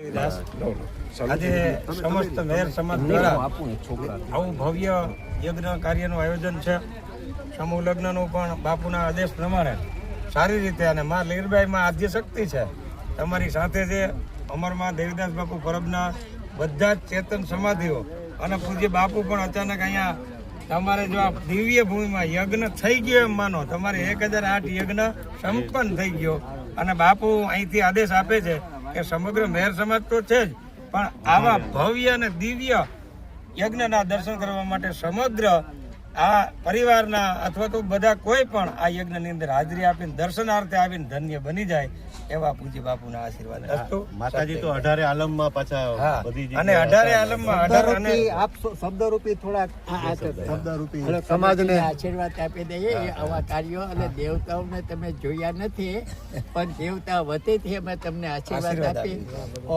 આજે સમસ્ત મેર સમાજ દ્વારા આવું ભવ્ય યજ્ઞ કાર્યનું આયોજન છે. સમૂહ લગ્નનું પણ બાપુના આદેશ પ્રમાણે સારી રીતે અને માં લીરબાઈમાં આદ્ય શક્તિ છે. તમારી સાથે જે અમરમાં દેવીદાસ બાપુ પરબના બધા જ ચેતન સમાધિઓ અને પૂજ્ય બાપુ પણ અચાનક અહીંયા તમારે જો આ દિવ્ય ભૂમિમાં યજ્ઞ થઈ ગયો એમ માનો, તમારે એક હજાર આઠ યજ્ઞ સંપન્ન થઈ ગયો. અને બાપુ અહીંથી આદેશ આપે છે કે સમગ્ર મહેર સમાજ તો છે જ પણ આવા ભવ્ય અને દિવ્ય યજ્ઞના દર્શન કરવા માટે સમગ્ર આ પરિવારના અથવા તો બધા કોઈ પણ આ યજ્ઞની અંદર હાજરી આપીને દર્શનાર્થે આવીને ધન્ય બની જાય એવા પૂજ્ય બાપુના આશીર્વાદ. અસ્તુ. માતાજી તો અઢારે આલમમાં પાછા બધી અને અઢારે આલમમાં અઢાર અને આપ શબ્દરૂપી થોડાક શબ્દરૂપી. સમાજને આશીર્વાદ આપી દઈએ આવા કાર્યો અને દેવતાઓને તમે જોયા નથી પણ દેવતા વતીથી અમે તમને આશીર્વાદ આપી.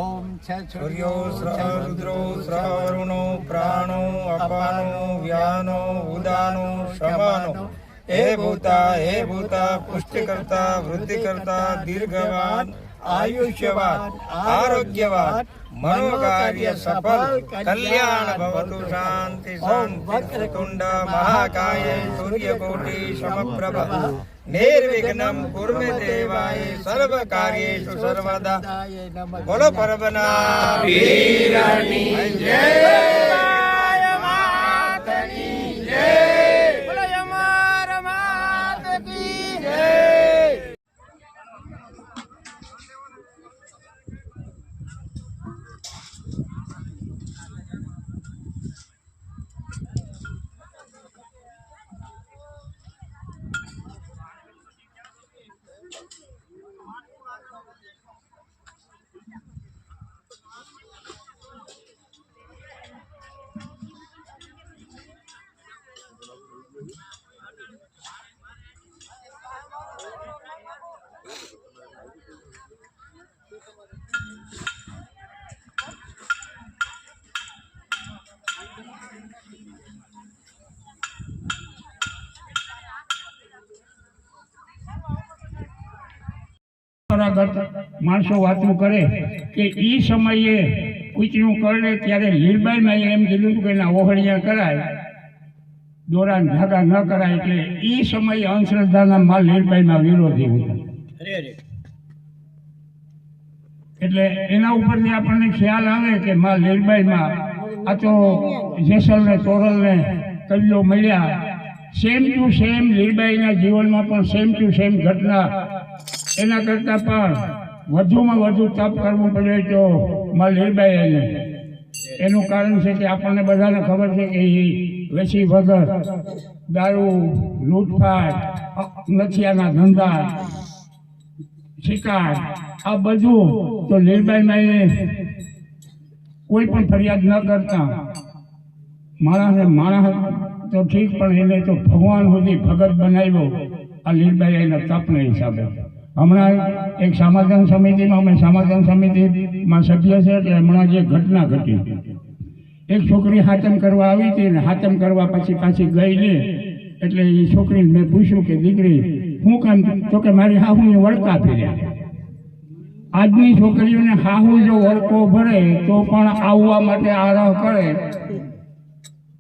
ઓમ છ સૂર્યો શ્ર રુદ્રો શ્ર વરુણો પ્રાણો અપાનો વ્યાનો ઉદાનો શમાનો हे भूता हे भूता, पुष्टिकर्ता, वृद्धिकर्ता, दीर्घवान, आयुष्यवान, आरोग्यवान, मनोकार्य सफल, कल्याण भवतु, शांति शांति कुंड महाकाय, सूर्यकोटि, समप्रभ, निर्विघ्न कुर्मे देवाय सर्व कार्य सर्वदा। बोलो पर्वना वीरणी, जय। માણસો વાતો કરે કે એ સમયે કૂતરું કરે ત્યારે લીલબાઈમાં એમ કીધું હતું કે એના ઓહળિયા કરાય, દોરાન ધાગા ન કરાય એટલે એ સમયે અંધશ્રદ્ધાના માં લીલબાઈમાં વિરોધી હતા. એટલે એના ઉપરથી આપણને ખ્યાલ આવે કે માં લીલબાઈમાં આ તો જેસલ ને તોરલ કલ્લો મળ્યા. સેમ ટુ સેમ લીલબાઈના જીવનમાં પણ સેમ ટુ સેમ ઘટના. એના કરતાં પણ વધુમાં વધુ તપ કરવું પડે તો માં લીલબાઈ એને. એનું કારણ છે કે આપણને બધાને ખબર છે કે એ વેસી વગર દારૂ, લૂંટફાટ નથિયાના ધંધા શિકાર. આ બધું તો લીલબાઈમાં એ કોઈ પણ ફરિયાદ ન કરતા. માણસને માણસ તો ઠીક, પણ એને તો ભગવાન સુધી ભગત બનાવ્યો. આ લીલબાઈ એના તપના હિસાબે. હમણાં એક સમાધાન સમિતિમાં, અમે સમાધાન સમિતિમાં સભ્ય છે, એટલે હમણાં જે ઘટના ઘટી. એક છોકરી હાતમ કરવા આવી હતી ને હાતમ કરવા પછી પાછી ગઈ ને એટલે એ છોકરીને મેં પૂછ્યું કે, દીકરી હું કામ તો કે મારી હાહુને વળકા ફેર્યા. આજની છોકરીઓને હાહુ જો વળકો ભરે, તો પણ આવવા માટે આરાહ કરે.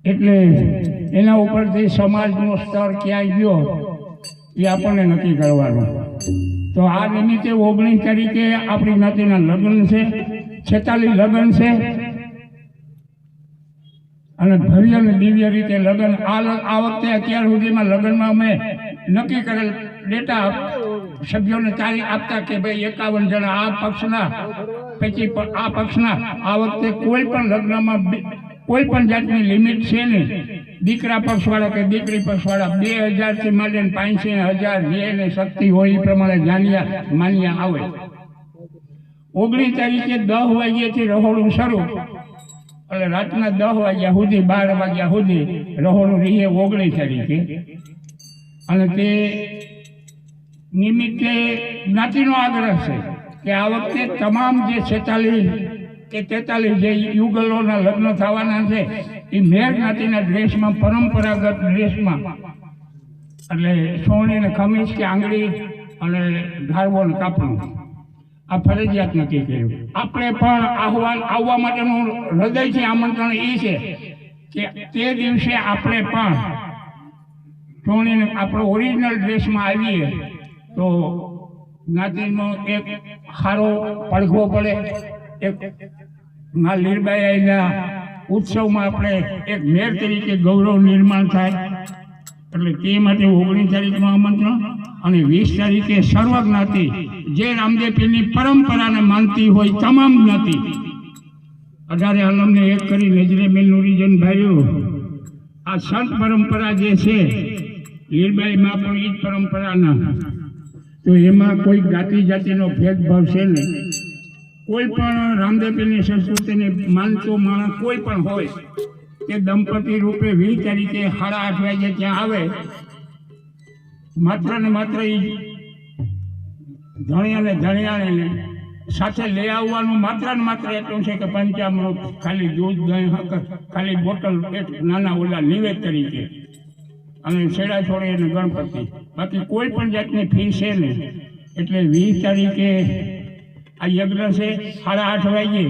એટલે એના ઉપરથી સમાજનો સ્તર ક્યાંય ગયો, એ આપણને નક્કી કરવાનું. તો આ નિમિત્તે ઓગણીસ તારીખે આપણી જ્ઞાતિના લગ્ન છે છેતાલીસ લગ્ન છે. અને ભવ્ય અને દિવ્ય રીતે લગ્ન. આ વખતે અત્યાર સુધીમાં લગ્નમાં અમે નક્કી કરેલ ડેટા સભ્યોને તારીખ આપતા કે ભાઈ એકાવન જણા આ પક્ષના, પછી આ પક્ષના. આ વખતે કોઈ પણ લગ્નમાં કોઈ પણ જાતની લિમિટ છે નહીં. દીકરા પક્ષવાળા કે દીકરી પક્ષવાળા બે હજારથી માંડીને પાંચસી હજાર જેને શક્તિ હોય એ પ્રમાણે જાણ્યા માન્યા આવે. ઓગણીસ તારીખે દસ વાગ્યાથી રહોડું શરૂ. એટલે રાતના દસ વાગ્યા સુધી, બાર વાગ્યા સુધી રહોડું રહીએ ઓગણીસ તારીખે. અને તે નિમિત્તે જ્ઞાતિનો આગ્રહ છે કે આ વખતે તમામ જે છેતાલીસ કે તેતાલીસ જે યુગલોના લગ્ન થવાના છે, એ મેર જ્ઞાતિના ડ્રેસમાં પરંપરાગત ડ્રેસમાં એટલે સોની ને ખમીસ કે આંગળી અને ધારવો ને કાપડું. આ ફરજિયાત નક્કી કર્યું. આપણે પણ આહવાન આવવા માટેનું હૃદયથી આમંત્રણ એ છે કે તે દિવસે આપણે પણ ચોણીને આપણો ઓરિજિનલ ડ્રેસમાં આવીએ, તો જ્ઞાતિનો એક સારો પડઘો પડે. એક ના લીરબાઈ આવેલા ઉત્સવમાં આપણે એક મેર તરીકે ગૌરવ નિર્માણ થાય. એટલે તે માટે ઓગણીસ તારીખનું આમંત્રણ અને વીસ તારીખે સર્વ જ્ઞાતિ જે રામદેવ પીરની પરંપરાને માનતી હોય તમામ જ્ઞાતિ. અઢારે આલમને એક કરી, નજરે મેલ નુરીજન ભાઈઓ, આ સંત પરંપરા જે છે લીરબાઈમાં પણ એ જ પરંપરાના. તો એમાં કોઈ જાતિ જાતિનો ભેદભાવ છે નહીં. કોઈ પણ રામદેવપીરની સંસ્કૃતિને માનતો માણસ કોઈ પણ હોય તે દંપતી રૂપે વી તરીકે સાડા આઠ વાગે ત્યાં આવે, માત્ર ને માત્ર એ ધણિયાને ધણિયાને સાથે લઈ આવવાનું માત્ર ને માત્ર એટલું છે કે પંચામૃત, ખાલી દૂધ, દહીં ખાલી બોટલ નાના ઓલા નિવેદ તરીકે. અને છેડા છોડે અને ગણપતિ. બાકી કોઈ પણ જાતની ફી છે ને એટલે વીસ તારીખે આ યજ્ઞ છે, સાડા આઠ વાગે